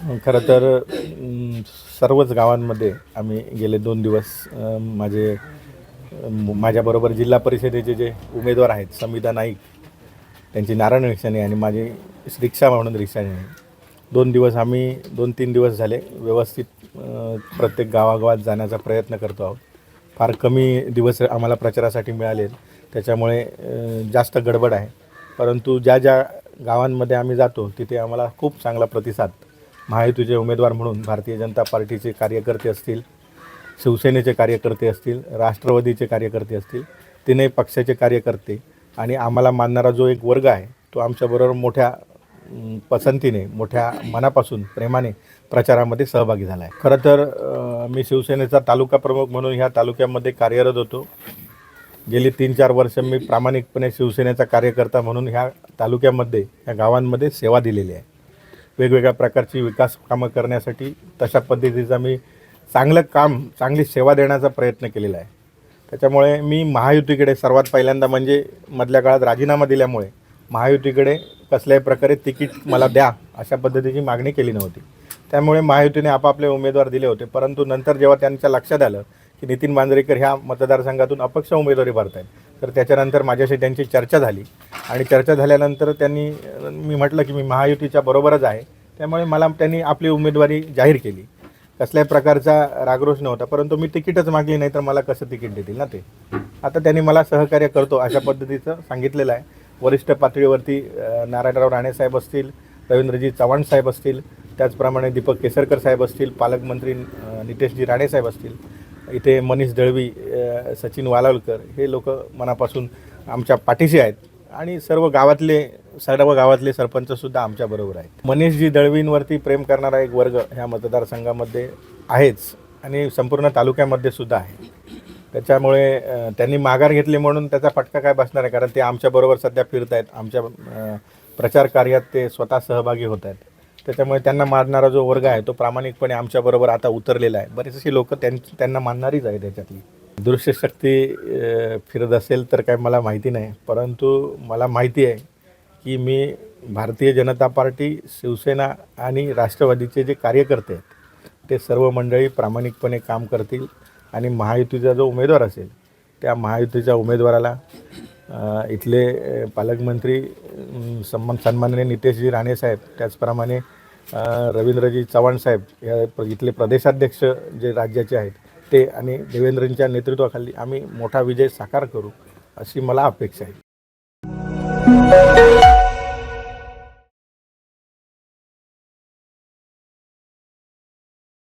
खरं तर सर्वच गावांमध्ये आम्ही गेले दोन दिवस. माझे माझ्याबरोबर जिल्हा परिषदेचे जे उमेदवार आहेत समिता नाईक त्यांची नारायण रिक्षाने आणि माझी रिक्षा म्हणून रिक्षाने. दोन दिवस आम्ही दोन तीन दिवस झाले व्यवस्थित प्रत्येक गावागावात जाण्याचा प्रयत्न करतो आहोत. फार कमी दिवस आम्हाला प्रचारासाठी मिळाले त्याच्यामुळे जास्त गडबड आहे. परंतु ज्या ज्या गावांमध्ये आम्ही जातो तिथे आम्हाला खूप चांगला प्रतिसाद महायुतीचे उमेदवार म्हणून भारतीय जनता पार्टीचे कार्यकर्ते असतील शिवसेनेचे कार्यकर्ते असतील राष्ट्रवादीचे कार्यकर्ते असतील तिने पक्षाचे कार्यकर्ते आणि आम्हाला मानणारा जो एक वर्ग आहे तो आमच्याबरोबर मोठ्या पसंतीने मोठ्या मनापासून प्रेमाने प्रचारामध्ये सहभागी झाला आहे. खरं तर मी शिवसेनेचा तालुका प्रमुख म्हणून ह्या तालुक्यामध्ये कार्यरत होतो. गेली तीन चार वर्ष मी प्रामाणिकपणे शिवसेनेचा कार्यकर्ता म्हणून ह्या तालुक्यामध्ये ह्या गावांमध्ये सेवा दिलेली आहे. वेगवेगळ्या प्रकारची विकास कामं करण्यासाठी तशा पद्धतीचा मी चांगलं काम चांगली सेवा देण्याचा प्रयत्न केलेला आहे. त्याच्यामुळे मी महायुतीकडे सर्वात पहिल्यांदा म्हणजे मधल्या काळात राजीनामा दिल्यामुळे महायुतीकडे कसल्याही प्रकारे तिकीट मला द्या अशा पद्धतीची मागणी केली नव्हती. त्यामुळे महायुतीने आपापले उमेदवार दिले होते परंतु नंतर जेव्हा त्यांच्या लक्षात आलं की नितीन मांजरेकर ह्या मतदारसंघातून अपक्ष उमेदवारी भरत आहेत तर त्याच्यानंतर माझ्याशी त्यांची चर्चा झाली. आणि चर्चा झाल्यानंतर त्यांनी मी म्हटलं की मी महायुतीच्या बरोबरच आहे. त्यामुळे मला त्यांनी आपली उमेदवारी जाहीर केली. कसल्याही प्रकारचा रागरोष नव्हता परंतु मी तिकीटच मागली नाही तर मला कसं तिकीट देतील ना ते? आता त्यांनी मला सहकार्य करतो अशा पद्धतीचं सांगितलेलं आहे. वरिष्ठ पातळीवरती नारायणराव राणेसाहेब असतील रवींद्रजी चव्हाण साहेब असतील त्याचप्रमाणे दीपक केसरकर साहेब असतील पालकमंत्री नितेशजी राणेसाहेब असतील. इथे मनीष दळवी सचिन वालावलकर हे लोक मनापासून आमच्या पाठीशी आहेत. आणि सर्व गावातले सर्व गावातले सरपंचसुद्धा आमच्याबरोबर आहेत. मनीषजी दळवींवरती प्रेम करणारा एक वर्ग ह्या मतदारसंघामध्ये आहेच आणि संपूर्ण तालुक्यामध्ये सुद्धा आहे. त्याच्यामुळे त्यांनी माघार घेतली म्हणून त्याचा फटका काय बसणार आहे? कारण ते आमच्याबरोबर सध्या फिरत आहेत आमच्या प्रचार कार्यात ते स्वतः सहभागी होत आहेत त्याच्यामुळे त्यांना मारणारा जो वर्ग आहे तो प्रामाणिकपणे आमच्याबरोबर आता उतरलेला आहे. बरेचसे लोक त्यां त्यांना मानणारीच आहे त्याच्यातली दृश्यशक्ती फिरत असेल तर काय मला माहिती नाही. परंतु मला माहिती आहे की मी भारतीय जनता पार्टी शिवसेना आणि राष्ट्रवादीचे जे कार्यकर्ते आहेत ते सर्व मंडळी प्रामाणिकपणे काम करतील आणि महायुतीचा जो उमेदवार असेल त्या महायुतीच्या उमेदवाराला इथले पालकमंत्री सन्मान सन्माननीय नितेशजी राणेसाहेब त्याचप्रमाणे रवींद्रजी चव्हाण साहेब या प्र- इथले प्रदेशाध्यक्ष जे राज्याचे आहेत ते आणि देवेंद्रजींच्या नेतृत्वाखाली आम्ही मोठा विजय साकार करू अशी मला अपेक्षा आहे.